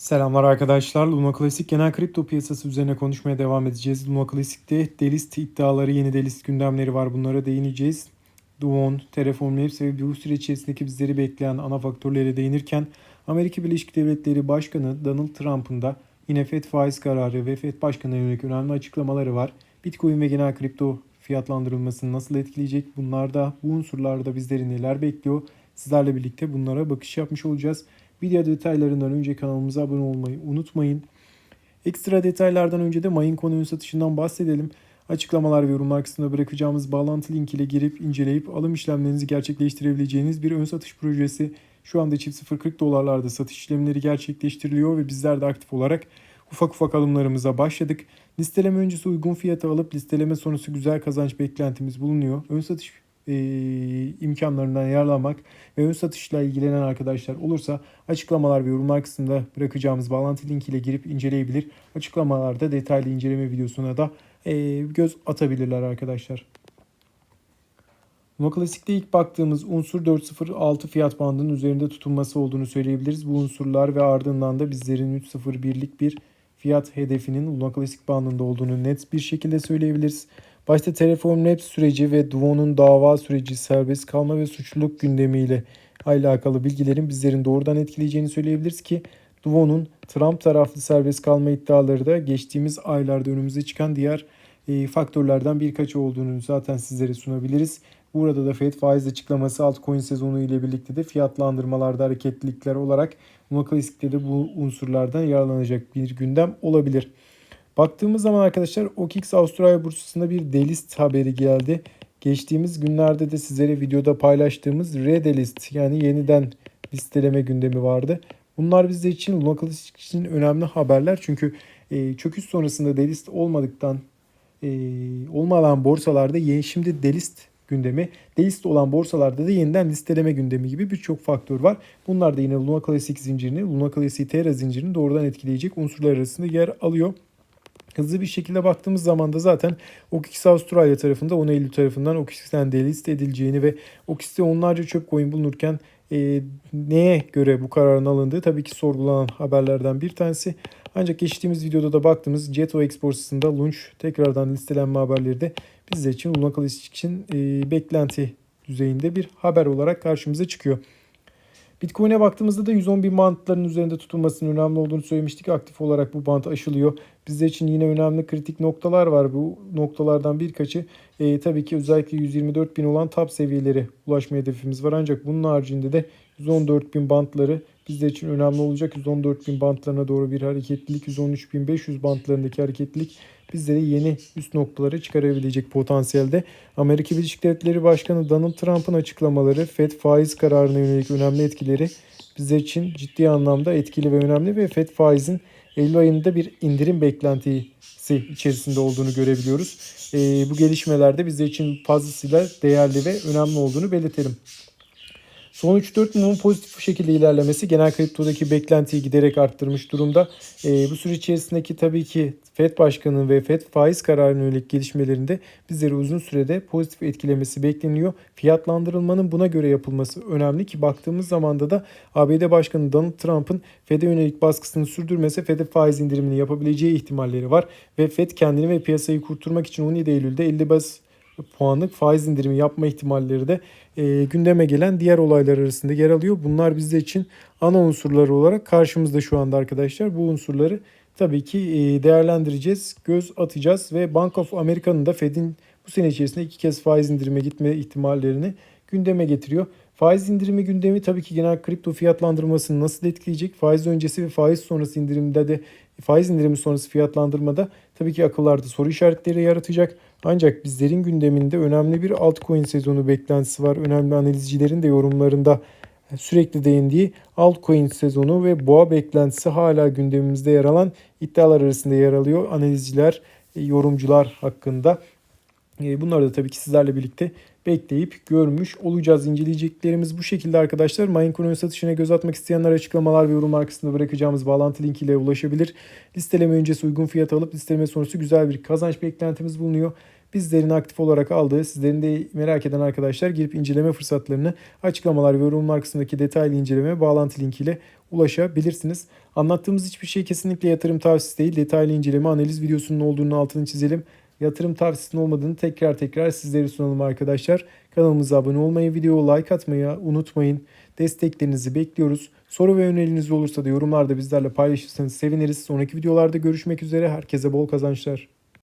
Selamlar arkadaşlar. Luna Classic genel kripto piyasası üzerine konuşmaya devam edeceğiz. Luna Classic'te delist iddiaları, yeni delist gündemleri var. Bunlara değineceğiz. Duon, Terraform Labs ve bu süreç içerisindeki bizleri bekleyen ana faktörlere değinirken Amerika Birleşik Devletleri Başkanı Donald Trump'ın da yine FED faiz kararı ve FED Başkanı'na yönelik önemli açıklamaları var. Bitcoin ve genel kripto fiyatlandırılmasını nasıl etkileyecek? Bunlarda, bu unsurlarda bizleri neler bekliyor? Sizlerle birlikte bunlara bakış yapmış olacağız. Video detaylarından önce kanalımıza abone olmayı unutmayın. Ekstra detaylardan önce de mayın konu ön satışından bahsedelim. Açıklamalar ve yorumlar kısmına bırakacağımız bağlantı link ile girip inceleyip alım işlemlerinizi gerçekleştirebileceğiniz bir ön satış projesi. Şu anda çift 0.40 dolarlarda satış işlemleri gerçekleştiriliyor ve bizler de aktif olarak ufak ufak alımlarımıza başladık. Listeleme öncesi uygun fiyata alıp listeleme sonrası güzel kazanç beklentimiz bulunuyor. Ön satış e, imkanlarından yararlanmak ve ön satışla ilgilenen arkadaşlar olursa açıklamalar ve yorumlar kısmında bırakacağımız bağlantı linkiyle girip inceleyebilir. Açıklamalarda detaylı inceleme videosuna da e, göz atabilirler arkadaşlar. Nova Classic'te ilk baktığımız unsur 406 fiyat bandının üzerinde tutulması olduğunu söyleyebiliriz. Bu unsurlar ve ardından da bizlerin 301'lik bir fiyat hedefinin Luna Classic bandında olduğunu net bir şekilde söyleyebiliriz. Başta Terraform Labs süreci ve Duo'nun dava süreci, serbest kalma ve suçluluk gündemiyle alakalı bilgilerin bizlerin doğrudan etkileyeceğini söyleyebiliriz ki Duo'nun Trump taraflı serbest kalma iddiaları da geçtiğimiz aylarda önümüze çıkan diğer e, faktörlerden birkaçı olduğunu zaten sizlere sunabiliriz. Burada da Fed faiz açıklaması altcoin sezonu ile birlikte de fiyatlandırmalarda hareketlilikler olarak Luna Classic'te de bu unsurlardan yararlanacak bir gündem olabilir. Baktığımız zaman arkadaşlar OKX Avustralya borsasında bir delist haberi geldi. Geçtiğimiz günlerde de sizlere videoda paylaştığımız redelist yani yeniden listeleme gündemi vardı. Bunlar bizler için Luna Classic için önemli haberler. Çünkü e, çöküş sonrasında delist olmadıktan e, olmadan borsalarda yeni şimdi delist gündemi, delist olan borsalarda da yeniden listeleme gündemi gibi birçok faktör var. Bunlar da yine Luna Classic zincirini, Luna Classic Terra zincirini doğrudan etkileyecek unsurlar arasında yer alıyor. Hızlı bir şekilde baktığımız zaman da zaten OKX Avustralya tarafında 10 Eylül tarafından OKX'ten delist edileceğini ve OKX'te onlarca çöp coin bulunurken e, neye göre bu kararın alındığı tabii ki sorgulanan haberlerden bir tanesi. Ancak geçtiğimiz videoda da baktığımız Jeto X borsasında launch tekrardan listelenme haberleri de bizler için Luna Classic için e, beklenti düzeyinde bir haber olarak karşımıza çıkıyor. Bitcoin'e baktığımızda da 110 bin bantların üzerinde tutulmasının önemli olduğunu söylemiştik. Aktif olarak bu bant aşılıyor. Bizler için yine önemli kritik noktalar var. Bu noktalardan birkaçı e, tabii ki özellikle 124 bin olan top seviyeleri ulaşma hedefimiz var. Ancak bunun haricinde de 114 bin bantları bizler için önemli olacak. 114 bin bantlarına doğru bir hareketlilik, 113 bin 500 bantlarındaki hareketlilik bizleri yeni üst noktalara çıkarabilecek potansiyelde. Amerika Birleşik Devletleri Başkanı Donald Trump'ın açıklamaları, FED faiz kararına yönelik önemli etkileri bizler için ciddi anlamda etkili ve önemli ve FED faizin Eylül ayında bir indirim beklentisi içerisinde olduğunu görebiliyoruz. E, bu gelişmelerde bizler için fazlasıyla değerli ve önemli olduğunu belirtelim. Son 3-4 mumun pozitif bir şekilde ilerlemesi genel kriptodaki beklentiyi giderek arttırmış durumda. E, bu süre içerisindeki tabii ki FED Başkanı ve FED faiz kararına yönelik gelişmelerinde bizleri uzun sürede pozitif etkilemesi bekleniyor. Fiyatlandırılmanın buna göre yapılması önemli ki baktığımız zamanda da ABD Başkanı Donald Trump'ın FED'e yönelik baskısını sürdürmese FED'e faiz indirimini yapabileceği ihtimalleri var. Ve FED kendini ve piyasayı kurtarmak için 17 Eylül'de 50 baz puanlık faiz indirimi yapma ihtimalleri de e, gündeme gelen diğer olaylar arasında yer alıyor. Bunlar bizde için ana unsurları olarak karşımızda şu anda arkadaşlar. Bu unsurları tabii ki e, değerlendireceğiz, göz atacağız ve Bank of America'nın da Fed'in bu sene içerisinde iki kez faiz indirime gitme ihtimallerini gündeme getiriyor. Faiz indirimi gündemi tabii ki genel kripto fiyatlandırmasını nasıl etkileyecek? Faiz öncesi ve faiz sonrası indirimde de faiz indirimi sonrası fiyatlandırmada tabii ki akıllarda soru işaretleri yaratacak. Ancak bizlerin gündeminde önemli bir altcoin sezonu beklentisi var. Önemli analizcilerin de yorumlarında sürekli değindiği altcoin sezonu ve boğa beklentisi hala gündemimizde yer alan iddialar arasında yer alıyor. Analizciler, yorumcular hakkında. E, bunları da tabii ki sizlerle birlikte bekleyip görmüş olacağız. İnceleyeceklerimiz bu şekilde arkadaşlar. Minecraft satışına göz atmak isteyenler açıklamalar ve yorumlar kısmında bırakacağımız bağlantı linkiyle ulaşabilir. Listeleme öncesi uygun fiyat alıp listeleme sonrası güzel bir kazanç beklentimiz bulunuyor. bizlerin aktif olarak aldığı, sizlerin de merak eden arkadaşlar girip inceleme fırsatlarını açıklamalar ve yorumlar kısmındaki detaylı inceleme bağlantı linkiyle ulaşabilirsiniz. Anlattığımız hiçbir şey kesinlikle yatırım tavsiyesi değil. Detaylı inceleme analiz videosunun olduğunu altını çizelim. Yatırım tavsiyesinin olmadığını tekrar tekrar sizlere sunalım arkadaşlar. Kanalımıza abone olmayı, videoya like atmayı unutmayın. Desteklerinizi bekliyoruz. Soru ve öneriniz olursa da yorumlarda bizlerle paylaşırsanız seviniriz. Sonraki videolarda görüşmek üzere. Herkese bol kazançlar.